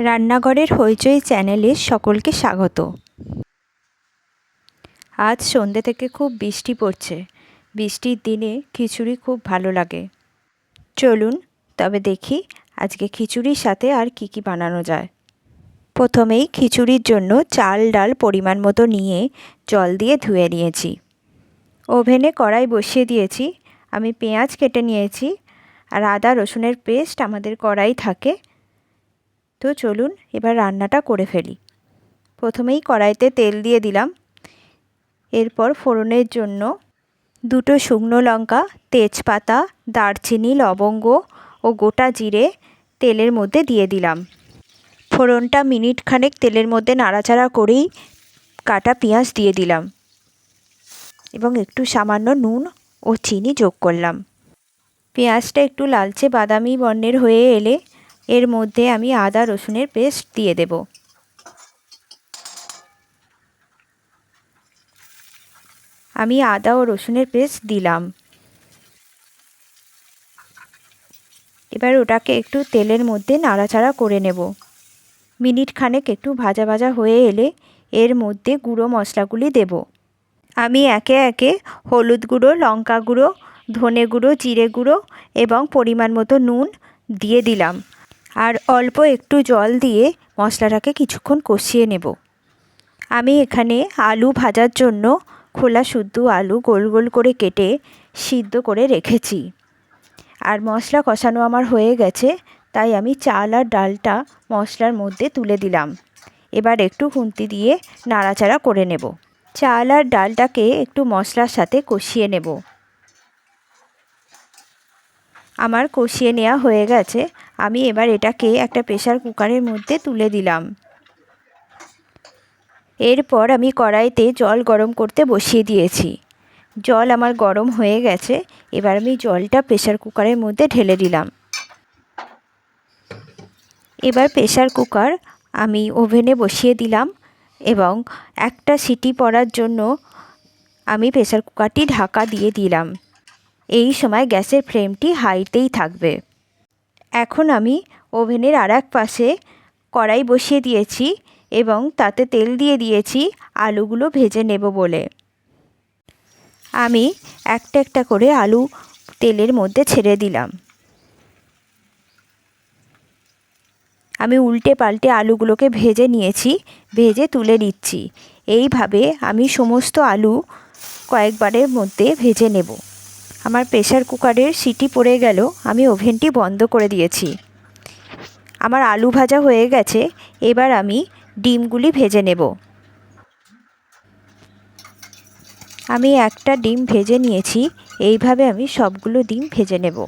রান্নাঘরের হইচই চ্যানেলে সকলকে স্বাগত। আজ সন্ধ্যে থেকে খুব বৃষ্টি পড়ছে। বৃষ্টির দিনে খিচুড়ি খুব ভালো লাগে। চলুন, তবে দেখি আজকে খিচুড়ির সাথে আর কি কি বানানো যায়। প্রথমেই খিচুড়ির জন্য চাল, ডাল পরিমাণ মতো নিয়ে জল দিয়ে ধুয়ে নিয়েছি। ওভেনে কড়াই বসিয়ে দিয়েছি। আমি পেঁয়াজ কেটে নিয়েছি। আর আদা, রসুনের পেস্ট আমাদের কড়াই থাকে। তো চলুন এবার রান্নাটা করে ফেলি। প্রথমেই কড়াইতে তেল দিয়ে দিলাম। এরপর ফোড়নের জন্য দুটো শুকনো লঙ্কা, তেজপাতা, দারচিনি, লবঙ্গ ও গোটা জিরে তেলের মধ্যে দিয়ে দিলাম। ফোড়নটা মিনিট খানেক তেলের মধ্যে নাড়াচাড়া করেই কাটা পেঁয়াজ দিয়ে দিলাম এবং একটু সামান্য নুন ও চিনি যোগ করলাম। পেঁয়াজটা একটু লালচে বাদামি বর্ণের হয়ে এলে এর মধ্যে আমি আদা, রসুনের পেস্ট দিয়ে দেব। আমি আদা ও রসুনের পেস্ট দিলাম। এবার ওটাকে একটু তেলের মধ্যে নাড়াচাড়া করে নেব। মিনিট খানেক একটু ভাজা ভাজা হয়ে এলে এর মধ্যে গুঁড়ো মশলাগুলি দেব। আমি একে একে হলুদ গুঁড়ো, লঙ্কা গুঁড়ো, ধনে গুঁড়ো, জিরে গুঁড়ো এবং পরিমাণ মতো নুন দিয়ে দিলাম। আর অল্প একটু জল দিয়ে মশলাটাকে কিছুক্ষণ কষিয়ে নেব। আমি এখানে আলু ভাজার জন্য খোলা শুদ্ধ আলু গোল গোল করে কেটে সিদ্ধ করে রেখেছি। আর মশলা কষানো আমার হয়ে গেছে, তাই আমি চাল আর ডালটা মশলার মধ্যে তুলে দিলাম। এবার একটু খুন্তি দিয়ে নাড়াচাড়া করে নেব। চাল আর ডালটাকে একটু মশলার সাথে কষিয়ে নেব। আমার কষিয়ে নেওয়া হয়ে গেছে। আমি এবার এটাকে একটা প্রেশার কুকারের মধ্যে তুলে দিলাম। এরপর আমি কড়াইতে জল গরম করতে বসিয়ে দিয়েছি। জল আমার গরম হয়ে গেছে। এবার আমি জলটা প্রেশার কুকারের মধ্যে ঢেলে দিলাম। এবার প্রেশার কুকার আমি ওভেনে বসিয়ে দিলাম এবং একটা সিটি পড়ার জন্য আমি প্রেশার কুকারটি ঢাকা দিয়ে দিলাম। এই সময় গ্যাসের ফ্লেমটি হাইতেই থাকবে। এখন আমি ওভেনের আর এক পাশে কড়াই বসিয়ে দিয়েছি এবং তাতে তেল দিয়ে দিয়েছি আলুগুলো ভেজে নেব বলে। আমি একটা একটা করে আলু তেলের মধ্যে ছেড়ে দিলাম। আমি উল্টে পাল্টে আলুগুলোকে ভেজে নিয়েছি, ভেজে তুলে নিচ্ছি। এইভাবে আমি সমস্ত আলু কয়েকবারের মধ্যে ভেজে নেব। আমার প্রেশার কুকারের সিটি পড়ে গেল, আমি ওভেনটি বন্ধ করে দিয়েছি। আমার আলু ভাজা হয়ে গেছে, এবার আমি ডিমগুলি ভেজে নেব। আমি একটা ডিম ভেজে নিয়েছি, এইভাবে আমি সবগুলো ডিম ভেজে নেব।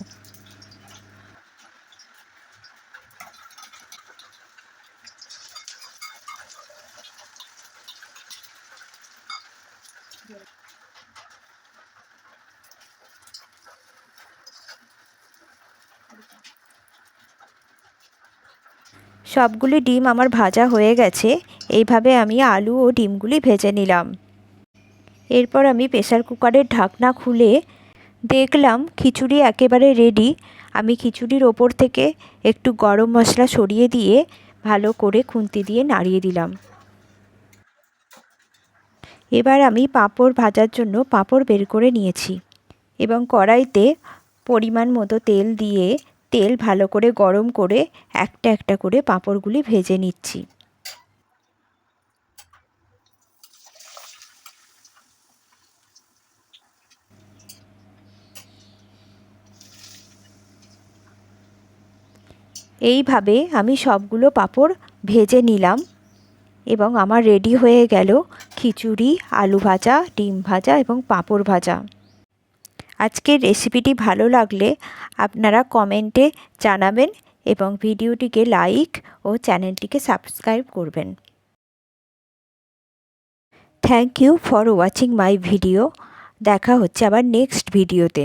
সবগুলি ডিম আমার ভাজা হয়ে গেছে, এইভাবে আমি আলু ও ডিমগুলি ভেজে নিলাম। এরপর আমি প্রেশার কুকারের ঢাকনা খুলে দেখলাম খিচুড়ি একেবারে রেডি আমি খিচুড়ির ওপর থেকে একটু গরম মশলা সরিয়ে দিয়ে ভালো করে খুন্তি দিয়ে নাড়িয়ে দিলাম। এবার আমি পাঁপড় ভাজার জন্য পাঁপড় বের করে নিয়েছি এবং কড়াইতে পরিমাণ মতো তেল দিয়ে তেল ভালো করে গরম করে একটা একটা করে পাঁপড়গুলি ভেজে নিচ্ছি। এইভাবে আমি সবগুলো পাঁপড় ভেজে নিলাম এবং আমার রেডি হয়ে গেল খিচুড়ি, আলু ভাজা, ডিম ভাজা এবং পাঁপড় ভাজা। আজকের রেসিপিটি ভালো লাগলে আপনারা কমেন্টে জানাবেন এবং ভিডিওটিকে লাইক ও চ্যানেলটিকে সাবস্ক্রাইব করবেন। Thank you for watching my video দেখা হচ্ছে আবার নেক্সট ভিডিওতে